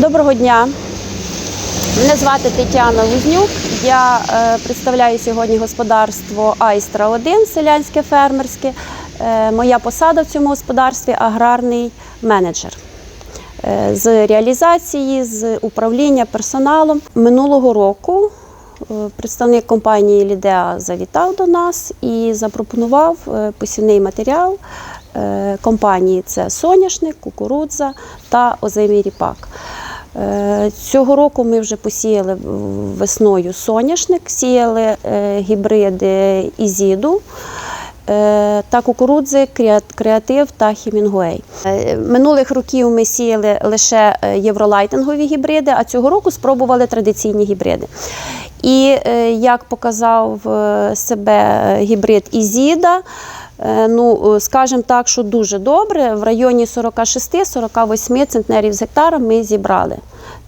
Доброго дня. Мене звати Тетяна Лузнюк. Я е, представляю сьогодні господарство Айстра 1 селянське фермерське. Е, моя посада в цьому господарстві аграрний менеджер. Е, з реалізації, з управління персоналом. Минулого року представник компанії Лідеа завітав до нас і запропонував посівний матеріал компанії це соняшник, кукурудза та озимий ріпак. Е, Цього року ми вже посіяли весною соняшник, сіяли е, гібриди Ізіду е, та кукурудзи, креатив та хімінгуей. Минулих років ми сіяли лише євролайтингові гібриди, а цього року спробували традиційні гібриди. І як показав себе гібрид Ізіда, Ну, е, скажімо так, що дуже добре. В районі 46-48 центнерів з гектара ми зібрали.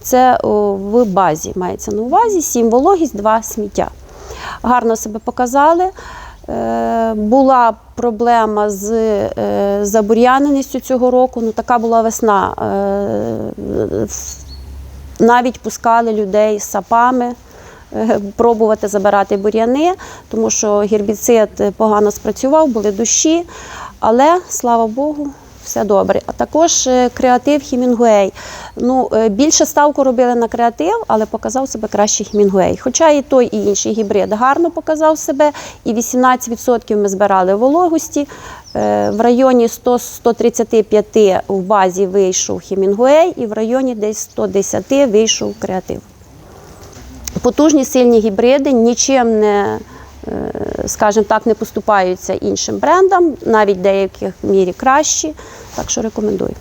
Це в базі мається на увазі 7 вологість, 2 сміття. Гарно себе показали. Е, Була проблема з е, забур'яненістю цього року. Ну, така була весна. Е, Навіть пускали людей з сапами е, пробувати забирати бур'яни, тому що гербіцид погано спрацював, були дощі, але слава Богу. Все добре. А також е, креатив Хімінгуей. Ну, е, більше ставку робили на креатив, але показав себе краще Хімінгуей. Хоча і той, і інший гібрид гарно показав себе, і 18% ми збирали вологості. Е, В районі 100-135 в базі вийшов Хімінгуей, і в районі десь 110 вийшов креатив. Потужні сильні гібриди нічим не, е, скажімо так, не поступаються іншим брендам, навіть в деяких мірі кращі. Так що рекомендую.